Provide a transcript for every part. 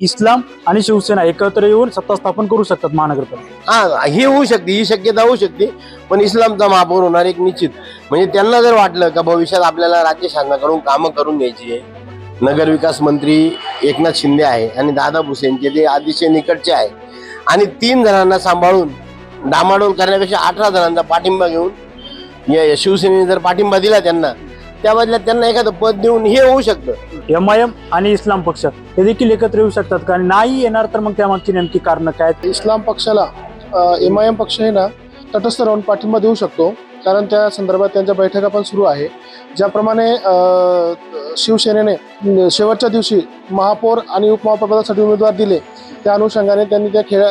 इस्लाम आणि शिवसेना एकत्र येऊन सत्ता स्थापन करू शकतात महानगरपालिका. हा ही होऊ शकते ही शक्यता होऊ शकते पण इस्लामचा महापौर होणार एक निश्चित. म्हणजे त्यांना जर वाटलं का भविष्यात आपल्याला राज्य शासनाकडून कामं करून घ्यायची आहे नगर विकास मंत्री एकनाथ शिंदे आहे आणि दादा भुसेनचे ते अतिशय निकटचे आहे आणि तीन जणांना सांभाळून डामाडोल करण्यापेक्षा अठरा जणांचा पाठिंबा घेऊन या या शिवसेनेने जर पाठिंबा दिला त्यांना त्या बदल्यात त्यांना एखादं पद देऊन हे होऊ शकतं. एम आय एम आणि इस्लाम पक्ष हे देखील एकत्र येऊ शकतात. का आणि नाही येणार तर मग त्यामागची नेमकी कारण काय? आहेत? इस्लाम पक्षाला एम आय एम पक्ष आहे ना तटस्थ राहून पाठिंबा देऊ शकतो. कारण त्या संदर्भात त्यांच्या बैठका पण सुरू आहे. ज्याप्रमाणे शिवसेनेने शेवटच्या दिवशी महापौर आणि उपमहापौर पदासाठी उमेदवार दिले. त्या अनुषंगाने त्यांनी त्या खेळ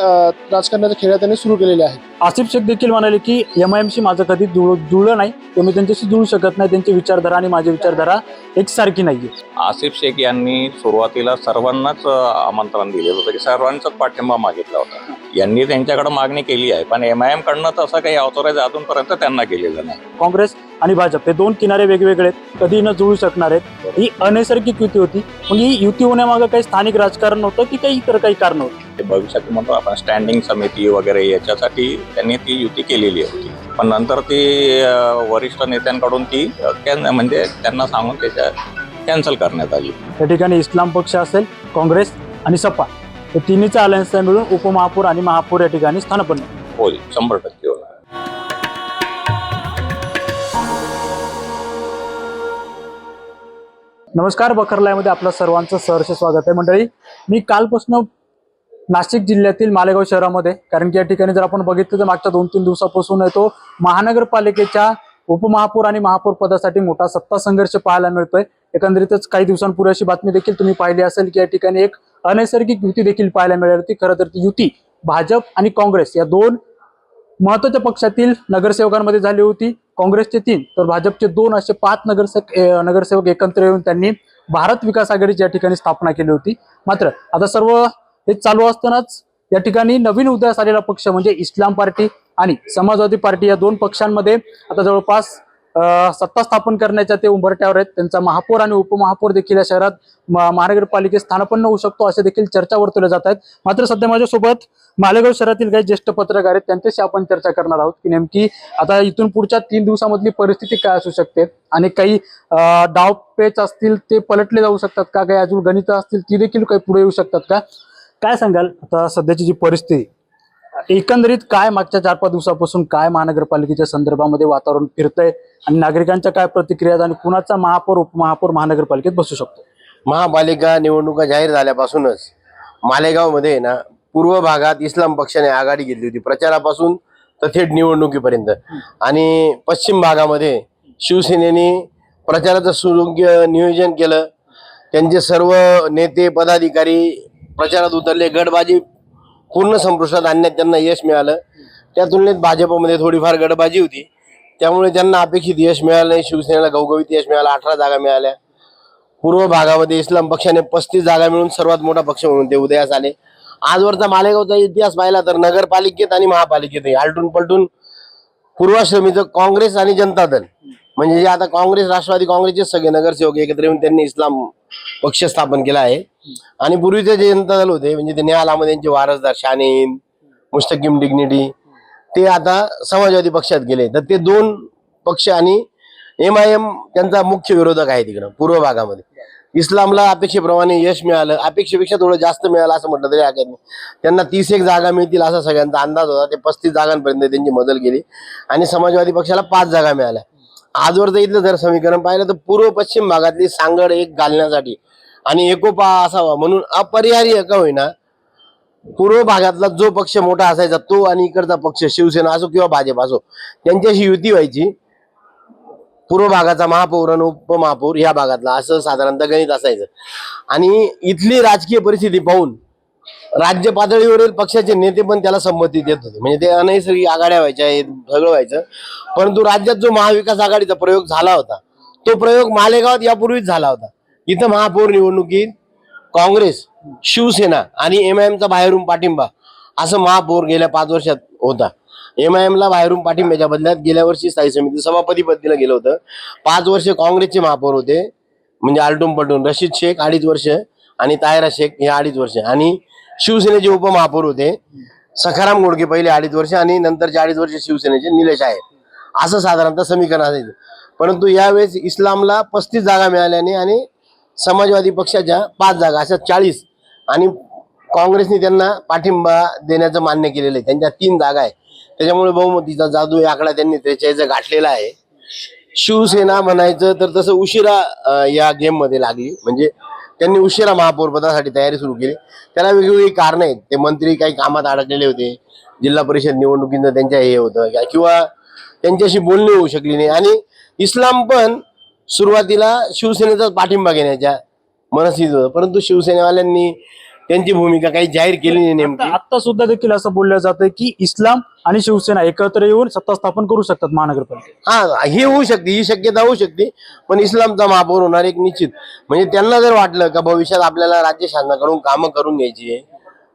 राजकारणाच्या खेळ्या त्यांनी सुरू केलेल्या आहेत. आसिफ शेख देखील म्हणाले की एम आय एमशी माझं कधी जुळ जुळलं नाही. तर मी त्यांच्याशी जुळू शकत नाही. त्यांची विचारधारा आणि माझी विचारधारा एकसारखी नाहीये. आसिफ शेख यांनी सुरुवातीला सर्वांनाच आमंत्रण दिलेलं होतं की सर्वांचाच पाठिंबा मागितला होता. यांनी त्यांच्याकडे मागणी केली आहे पण एम आय एम कडनं तसं काही ऑथोराईज अजूनपर्यंत त्यांना केलेलं नाही. काँग्रेस आणि भाजप हे दोन किनारे वेगवेगळे कधी न जुळू शकणार आहेत ही अनैसर्गिक युती होती. मग ही युती होण्यामागं काही स्थानिक राजकारण होतं की काही इतर काही कारण होतं? ते भविष्यात म्हणतो आपण स्टँडिंग समिती वगैरे याच्यासाठी त्यांनी ती युती केलेली होती. पण नंतर ती वरिष्ठ नेत्यांकडून ती म्हणजे त्यांना सांगून त्याच्या कॅन्सल करण्यात आली. या ठिकाणी इस्लाम पक्ष असेल काँग्रेस आणि सपा हे तिन्हीचा अलायन्स मिळून उपमहापौर आणि महापौर या ठिकाणी स्थानापन्न. होईल शंभर टक्के होईल नमस्कार बकरलायमध्ये आपलं सर्वांचं सहर्ष स्वागत आहे. मंडळी मी कालपासून नाशिक जिल्ह्यातील मालेगाव शहरामध्ये कारण की या ठिकाणी जर आपण बघितलं तर मागच्या दोन तीन दिवसापासून येतो महानगरपालिकेच्या उपमहापौर आणि महापौर पदासाठी मोठा सत्ता संघर्ष पाहायला मिळतोय. एकंदरीतच काही दिवसांपूर्वी अशी बातमी देखील तुम्ही पाहिली असेल की या ठिकाणी एक अनैसर्गिक युती देखील पाहायला मिळाली होती. खरं तर ती युती भाजप आणि काँग्रेस या दोन महत्त्वाच्या पक्षातील नगरसेवकांमध्ये झाली होती काँग्रेसचे तीन तर भाजपचे दोन असे पाच नगरसेवक नगरसेवक एकत्र येऊन त्यांनी भारत विकास आघाडीची या ठिकाणी स्थापना केली होती. मात्र आता सर्व हे चालू असतानाच या ठिकाणी नवीन उदयास आलेला पक्ष म्हणजे इस्लाम पार्टी आणि समाजवादी पार्टी या दोन पक्षांमध्ये आता जवळपास सत्ता स्थापन करण्याच्या ते उंबरट्यावर आहेत. त्यांचा महापौर आणि उपमहापौर देखील या शहरात महानगरपालिकेत स्थानापन्न होऊ शकतो असे देखील चर्चा वर्तवल्या जात आहेत. मात्र सध्या माझ्यासोबत मालेगाव शहरातील काही ज्येष्ठ पत्रकार आहेत. त्यांच्याशी आपण चर्चा करणार आहोत की नेमकी आता इथून पुढच्या तीन दिवसामधली परिस्थिती काय असू शकते आणि काही डावपेच असतील ते पलटले जाऊ शकतात का? काही अजून गणित असतील ती देखील काही पुढे येऊ शकतात का? काय सांगाल? आता सध्याची जी परिस्थिती एकंदरीत काय मागच्या चार पाच दिवसापासून काय महानगरपालिकेच्या संदर्भामध्ये वातावरण फिरतंय आणि नागरिकांच्या काय प्रतिक्रिया आणि कुणाचा महापौर उपमहापौर महानगरपालिकेत बसू शकतो? महापालिका निवडणुका जाहीर झाल्यापासूनच मालेगावमध्ये ना पूर्व भागात इस्लाम पक्षाने आघाडी घेतली होती. प्रचारापासून तर थेट निवडणुकीपर्यंत. आणि पश्चिम भागामध्ये शिवसेनेने प्रचाराचं सुयोग्य नियोजन केलं. त्यांचे सर्व नेते पदाधिकारी प्रचारात उतरले. गडबाजी पूर्ण संपुष्टात आणण्यात त्यांना यश मिळालं. त्या तुलनेत भाजपमध्ये थोडीफार गडबाजी होती. त्यामुळे त्यांना अपेक्षित यश मिळालं नाही. शिवसेनेला घवघवीत यश मिळालं अठरा जागा मिळाल्या. पूर्व भागामध्ये इस्लाम पक्षाने पस्तीस जागा मिळून सर्वात मोठा पक्ष म्हणून ते उदयास आले. आजवरचा मालेगावचा इतिहास पाहिला तर नगरपालिकेत आणि महापालिकेतही आलटून पलटून पूर्वाश्रमीचं काँग्रेस आणि जनता दल. म्हणजे जे आता काँग्रेस राष्ट्रवादी काँग्रेसचे सगळे नगरसेवक एकत्र येऊन त्यांनी इस्लाम पक्ष स्थापन केला आहे. आणि पूर्वीचे जे जनता दल होते म्हणजे ते आलामध्ये यांचे वारसदार शानीन मुस्तकिम डिग्निटी ते आता समाजवादी पक्षात गेले. तर ते दोन पक्ष आणि एम आय एम त्यांचा मुख्य विरोधक आहे तिकडं पूर्व भागामध्ये. इस्लामला अपेक्षेप्रमाणे यश मिळालं अपेक्षेपेक्षा थोडं जास्त मिळालं असं म्हटलं तरी हरकत नाही. त्यांना तीस एक जागा मिळतील असा सगळ्यांचा अंदाज होता. ते पस्तीस जागांपर्यंत त्यांची मदत गेली. आणि समाजवादी पक्षाला पाच जागा मिळाल्या. आजवर जर इथलं जर समीकरण पाहिलं तर पूर्व पश्चिम भागातली सांगड एक घालण्यासाठी. आणि एकोपा असावा म्हणून अपरिहार्य का होईना पूर्व भागातला जो पक्ष मोठा असायचा तो आणि इकडचा पक्ष शिवसेना असो किंवा भाजप असो त्यांच्याशी युती व्हायची. पूर्व भागाचा महापौर आणि उपमहापौर या भागातला असं साधारणतः गणित असायचं. आणि इथली राजकीय परिस्थिती पाहून राज्य पातळीवरील पक्षाचे नेते पण त्याला संमती देत होते. म्हणजे ते अनैसर्गिक आघाड्या व्हायच्या हे सगळं व्हायचं. परंतु राज्यात जो महाविकास आघाडीचा प्रयोग झाला होता तो प्रयोग मालेगावात यापूर्वीच झाला होता. इथं महापौर निवडणुकीत काँग्रेस शिवसेना आणि एम आय एमचा बाहेरून पाठिंबा असं महापौर गेल्या पाच वर्षात होता. एम आय एमला बाहेरून पाठिंब्याच्या बदल्यात गेल्या वर्षी स्थायी समिती सभापती पद दिलं गेलं होतं. पाच वर्ष काँग्रेसचे महापौर होते. म्हणजे आलटून पलटून रशीद शेख अडीच वर्ष आणि तायरा शेख हे अडीच वर्ष. आणि शिवसेनेचे उपमहापौर होते. सखाराम गोडके पहिले अडीच वर्ष आणि नंतरचे अडीच वर्ष शिवसेनेचे निलेश आहेत. असं साधारणतः समीकरण असायचं परंतु यावेळेस इस्लामला पस्तीस जागा मिळाल्याने आणि समाजवादी पक्षाच्या पाच जागा अशा चाळीस आणि काँग्रेसने त्यांना पाठिंबा देण्याचं मान्य केलेलं आहे. त्यांच्या तीन जागा आहे त्याच्यामुळे बहुमतीचा जादू आकडा त्यांनी त्रेचाळीसचा गाठलेला आहे. शिवसेना म्हणायचं तर तसं उशिरा या गेममध्ये लागली. म्हणजे त्यांनी उशिरा महापौरपदासाठी तयारी सुरू केली. त्याला वेगवेगळी कारणं आहेत. ते मंत्री काही कामात अडकलेले होते. जिल्हा परिषद निवडणुकीचं त्यांच्या हे होतं. किंवा त्यांच्याशी बोलणी होऊ शकली नाही. आणि इस्लाम पण सुरुवातीला शिवसेनेचाच पाठिंबा घेण्याच्या मनस्थित होतं. परंतु शिवसेनेवाल्यांनी त्यांची भूमिका काही जाहीर केली नाही नेमकी. आता सुद्धा देखील असं बोललं जातं की इस्लाम आणि शिवसेना एकत्र येऊन सत्ता स्थापन करू शकतात महानगरपालिकेत. हा ही होऊ शकते ही शक्यता होऊ शकते पण इस्लामचा महापौर होणार एक निश्चित. म्हणजे त्यांना जर वाटलं का भविष्यात आपल्याला राज्य शासनाकडून कामं करून घ्यायची आहे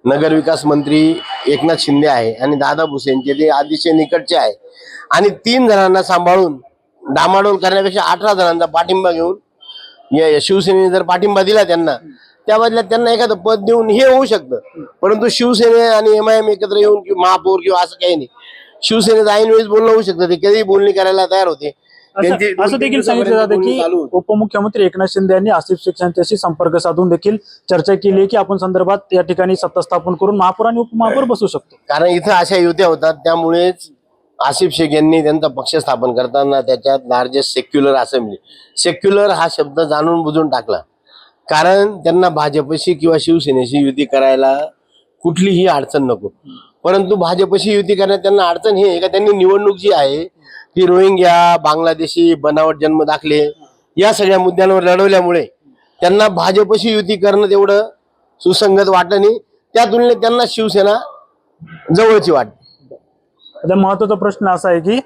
नगर विकास मंत्री एकनाथ शिंदे आहे आणि दादा भुसेनचे ते अतिशय निकटचे आहे. आणि तीन जणांना सांभाळून डामाडोल करण्यापेक्षा अठरा जणांचा पाठिंबा घेऊन या या शिवसेनेने जर पाठिंबा दिला त्यांना त्या बदल्यात त्यांना एखादं पद देऊन हे होऊ शकतं. परंतु शिवसेने आणि एम आय एम एकत्र येऊन किंवा महापौर किंवा असं काही नाही. शिवसेनेचं ऐन वेळेस बोलणं होऊ शकतं. ते कधीही बोलणी करायला तयार होते. असं देखील सांगितलं जातं की. उपमुख्यमंत्री एकनाथ शिंदे यांनी आसिफ शेख यांच्याशी संपर्क साधून देखील चर्चा केली की आपण संदर्भात या ठिकाणी सत्ता स्थापन करून महापौर आणि उपमहापौर बसू शकतो. कारण इथं अशा युत्या होतात. त्यामुळेच आसिफ शेख यांनी त्यांचा पक्ष स्थापन करताना त्याच्यात लार्जेस्ट सेक्युलर असेंब्ली सेक्युलर हा शब्द जाणून बुजून टाकला. कारण त्यांना भाजपशी किंवा शिवसेनेशी युती करायला कुठलीही अडचण नको. परंतु भाजपशी युती करण्यात त्यांना अडचण ही आहे का त्यांनी निवडणूक जी आहे ती रोहिंग्या बांगलादेशी बनावट जन्म दाखले या सगळ्या मुद्द्यांवर लढवल्यामुळे त्यांना भाजपशी युती करणं तेवढं सुसंगत वाटलं नाही. त्या तुलनेत त्यांना शिवसेना जवळची वाटते. आता महत्त्वाचा प्रश्न असा आहे की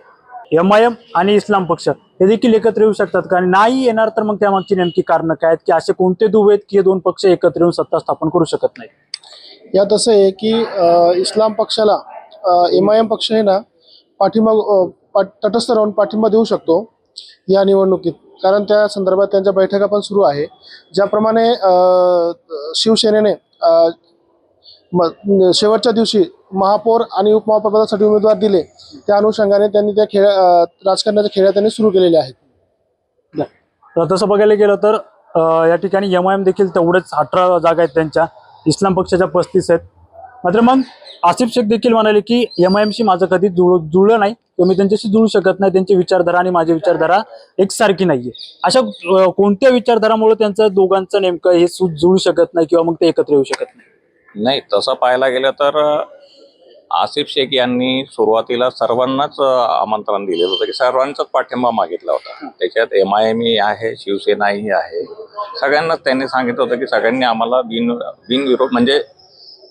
एम आय एम आणि इस्लाम पक्ष हे देखील एकत्र येऊ शकतात. कारण नाही येणार तर मग त्यामागची नेमकी कारण काय आहेत? की असे कोणते दुवे आहेत की हे दोन पक्ष एकत्र येऊन सत्ता स्थापन करू शकत नाही यात असं आहे की इस्लाम पक्षाला एम आय एम पक्ष हे ना पाठिंबा तटस्थ राहून पाठिंबा देऊ शकतो या निवडणुकीत. कारण त्या संदर्भात त्यांच्या बैठका पण सुरू आहे. ज्याप्रमाणे शिवसेनेने शेवटच्या दिवशी महापौर आणि उपमहापौर पदासाठी उमेदवार दिले. त्या अनुषंगाने त्यांनी त्या खेळ राजकारणाच्या खेळ्या त्यांनी सुरू केलेल्या आहेत. तर तसं बघायला गेलं तर या ठिकाणी एम आय एम देखील तेवढेच अठरा जागा आहेत त्यांच्या. इस्लाम पक्षाच्या पस्तीस आहेत. मात्र मग आसिफ शेख देखील म्हणाले की एम आय एमशी माझं कधी जुळ जुळलं नाही किंवा मी त्यांच्याशी जुळू शकत नाही. त्यांची विचारधारा आणि माझी विचारधारा एकसारखी नाहीये. अशा कोणत्या विचारधारामुळे त्यांचं दोघांचं नेमकं हे जुळू शकत नाही किंवा मग ते एकत्र येऊ शकत नाही? नाही तसं पाहायला गेलं तर आसिफ शेख यांनी सुरुवातीला सर्वांनाच आमंत्रण दिलेलं होतं की सर्वांचाच पाठिंबा मागितला होता. त्याच्यात एम आय एम आहे शिवसेनाही आहे. सगळ्यांनाच त्यांनी सांगितलं होतं की सगळ्यांनी आम्हाला बिन बिनविरोध म्हणजे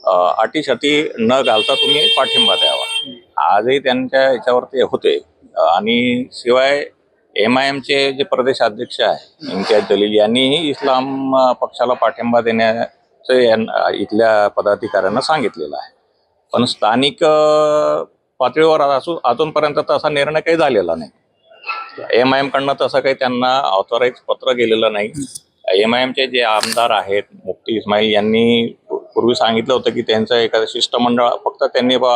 अ, अटीशटी न घालता तुम्ही पाठिंबा द्यावा. आजही त्यांच्या याच्यावरती होते. आणि शिवाय एम आय एमचे जे प्रदेश अध्यक्ष आहे इम्तियाज जलील यांनीही इस्लाम पक्षाला पाठिंबा देण्याचं इथल्या पदाधिकाऱ्यांना सांगितलेलं आहे. पण स्थानिक पातळीवर असू अजूनपर्यंत तसा निर्णय काही झालेला नाही. एम आय एमकडनं तसं काही त्यांना ऑथोराईज पत्र गेलेलं नाही. एम आय एमचे जे आमदार आहेत मुफ्ती इस्माईल यांनी पूर्वी सांगितलं होतं की त्यांचं एखादं शिष्टमंडळ फक्त त्यांनी बा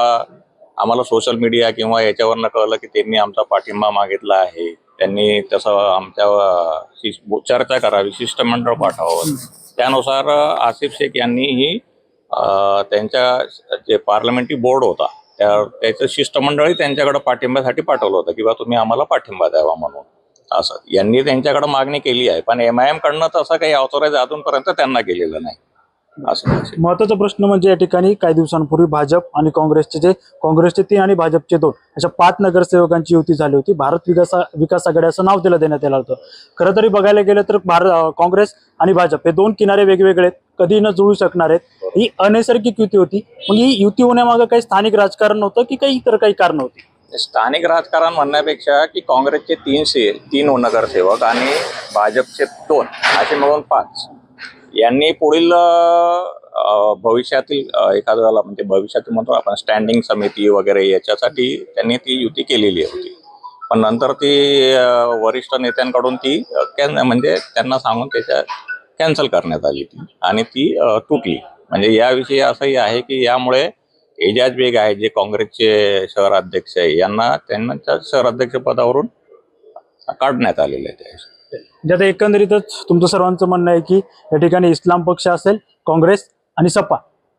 आम्हाला सोशल मीडिया किंवा याच्यावरनं कळलं की त्यांनी आमचा पाठिंबा मागितला आहे. त्यांनी तसं आमच्या चर्चा करावी शिष्टमंडळ पाठवावं. त्यानुसार आसिफ शेख यांनी ही त्यांच्या जे पार्लमेंटरी बोर्ड होता त्या त्याचं शिष्टमंडळही त्यांच्याकडे पाठिंब्यासाठी पाठवलं होतं किंवा तुम्ही आम्हाला पाठिंबा द्यावा म्हणून. असं. यांनी त्यांच्याकडे मागणी केली आहे पण एम आय एम कडनं काही ऑथोराईज अजूनपर्यंत त्यांना केलेलं नाही. असं. महत्त्वाचा प्रश्न म्हणजे या ठिकाणी काही दिवसांपूर्वी भाजप आणि काँग्रेसचे जे काँग्रेसचे तीन आणि भाजपचे दोन अशा पाच नगरसेवकांची युती झाली होती. भारत विकास विकास आघाडी असं नाव त्याला देण्यात आलं होतं. खरं तरी बघायला गेलं तर भारत काँग्रेस आणि भाजप हे दोन किनारे वेगवेगळे आहेत. कधी न जुळू शकणार आहेत. ही अनैसर्गिक युती होती. मग ही युती होण्यामागं काही स्थानिक राजकारण होतं की काही इतर काही कारण होती? स्थानिक राजकारण म्हणण्यापेक्षा की काँग्रेसचे तीनशे तीन नगरसेवक आणि भाजपचे दोन असे मिळून पाच. यांनी पुढील भविष्यातील एखाद्याला म्हणजे भविष्यातील म्हणतो आपण स्टँडिंग समिती वगैरे याच्यासाठी त्यांनी ती युती केलेली होती. पण नंतर ती वरिष्ठ नेत्यांकडून ती म्हणजे त्यांना सांगून त्याच्या कॅन्सल करण्यात आली ती आणि ती तुटली. म्हणजे याविषयी असंही आहे की यामुळे एजाज बेग आहेत जे काँग्रेसचे शहराध्यक्ष आहे यांना त्यांना त्या शहराध्यक्ष पदावरून काढण्यात आलेलं आहे एकंदरीतच तुमचं सर्वांचं म्हणणं आहे की या ठिकाणी इस्लाम पक्ष असेल काँग्रेस आणि सपा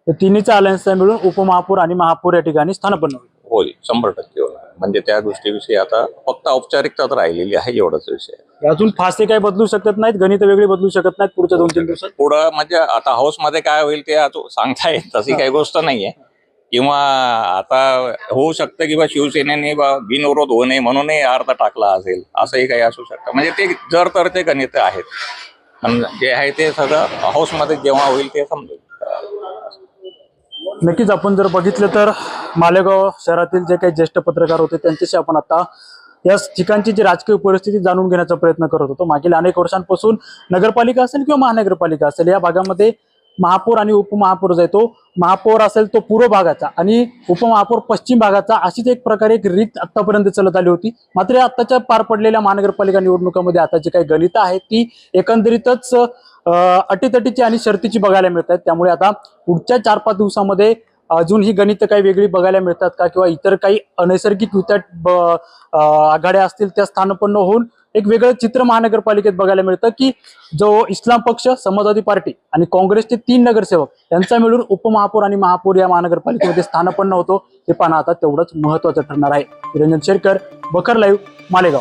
या तिन्हीचा अलायन्स मिळून उपमहापौर आणि महापौर या ठिकाणी स्थानापन्न होईल. होईल शंभर टक्के होणार. म्हणजे त्या गोष्टीविषयी आता फक्त औपचारिकताच राहिलेली आहे एवढाच विषय. आहे. अजून फासे काही बदलू शकत नाहीत गणित वेगळी बदलू शकत नाहीत पुढच्या दोन तीन दिवसात. पुढं म्हणजे आता हाऊसमध्ये काय होईल ते आता सांगता येत तशी काही गोष्ट नाहीये. किंवा आता होऊ शकतं किंवा शिवसेनेने बिनविरोध होऊ नये म्हणूनही अर्थ टाकला असेल असंही काही असू शकतं. म्हणजे ते जर तर ते गणित आहेत. पण जे आहे ते सगळं हाऊसमध्ये जेव्हा होईल ते समजेल. नक्कीच आपण जर बघितलं तर मालेगाव शहरातील जे काही ज्येष्ठ पत्रकार होते त्यांच्याशी आपण आता या ठिकाणची जी राजकीय परिस्थिती जाणून घेण्याचा प्रयत्न करत होतो. मागील अनेक वर्षांपासून नगरपालिका असेल किंवा महानगरपालिका असेल या भागामध्ये महापौर आणि उपमहापौर जो आहे तो महापौर असेल तो पूर्व भागाचा आणि उपमहापौर पश्चिम भागाचा अशीच एक प्रकारे एक रीत आतापर्यंत चालत आली होती. मात्र आताच्या आत्ताच्या पार पडलेल्या महानगरपालिका निवडणुकामध्ये आता जी काही गणित आहेत ती एकंदरीतच अटीतटीची आणि शर्तीची बघायला मिळत आहेत त्यामुळे आता पुढच्या चार पाच दिवसामध्ये अजून ही गणित काही वेगळी बघायला मिळतात का? किंवा इतर काही अनैसर्गिक युत्या आघाड्या असतील त्या स्थानपन्न होऊन एक वेगळं चित्र महानगरपालिकेत बघायला मिळतं की जो इस्लाम पक्ष समाजवादी पार्टी आणि काँग्रेसचे तीन नगरसेवक यांचा मिळून उपमहापौर आणि महापौर या महानगरपालिकेमध्ये स्थानपन्न होतो हे पाहणं आता तेवढंच महत्वाचं ठरणार आहे. निरंजन शेरकर बकर लाईव्ह मालेगाव.